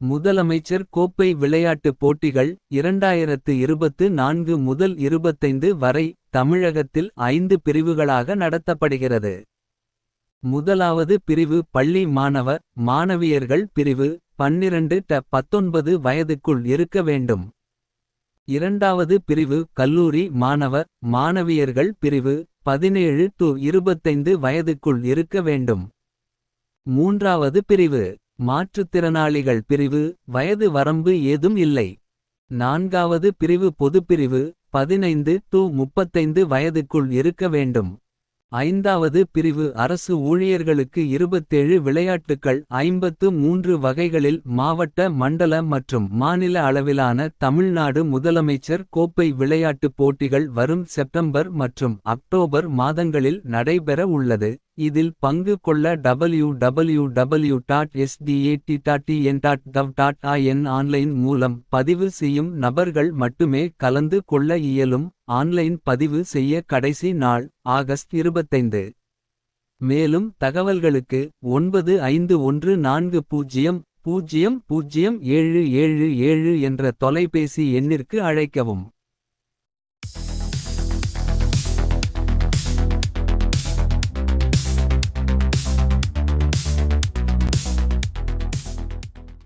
முதலமைச்சர் கோப்பை விளையாட்டுப் போட்டிகள் இரண்டாயிரத்து இருபத்து நான்கு முதல் இருபத்தைந்து வரை தமிழகத்தில் ஐந்து பிரிவுகளாக நடத்தப்படுகிறது. முதலாவது பிரிவு பள்ளி மாணவ மாணவியர்கள் பிரிவு பன்னிரண்டு ட பத்தொன்பது வயதுக்குள் இருக்க வேண்டும். இரண்டாவது பிரிவு கல்லூரி மாணவ மாணவியர்கள் பிரிவு பதினேழு டு இருபத்தைந்து வயதுக்குள் இருக்க வேண்டும். மூன்றாவது பிரிவு மாற்றுத்திறனாளிகள் பிரிவு வயது வரம்பு ஏதும் இல்லை. நான்காவது பிரிவு பொதுப்பிரிவு பதினைந்து டு முப்பத்தைந்து வயதுக்குள் இருக்க வேண்டும். ஐந்தாவது பிரிவு அரசு ஊழியர்களுக்கு இருபத்தேழு விளையாட்டுக்கள் ஐம்பத்து மூன்று வகைகளில் மாவட்ட மண்டல மற்றும் மாநில அளவிலான தமிழ்நாடு முதலமைச்சர் கோப்பை விளையாட்டுப் போட்டிகள் வரும் செப்டம்பர் மற்றும் அக்டோபர் மாதங்களில் நடைபெற உள்ளது. இதில் பங்கு கொள்ள டபிள்யூ www.sdat.sdat.in ஆன்லைன் மூலம் பதிவு செய்யும் நபர்கள் மட்டுமே கலந்து கொள்ள இயலும். ஆன்லைன் பதிவு செய்ய கடைசி நாள் ஆகஸ்ட் 25. மேலும் தகவல்களுக்கு ஒன்பது ஐந்து ஒன்று நான்கு பூஜ்ஜியம் பூஜ்ஜியம் பூஜ்ஜியம் ஏழு ஏழு ஏழு என்ற தொலைபேசி எண்ணிற்கு அழைக்கவும்.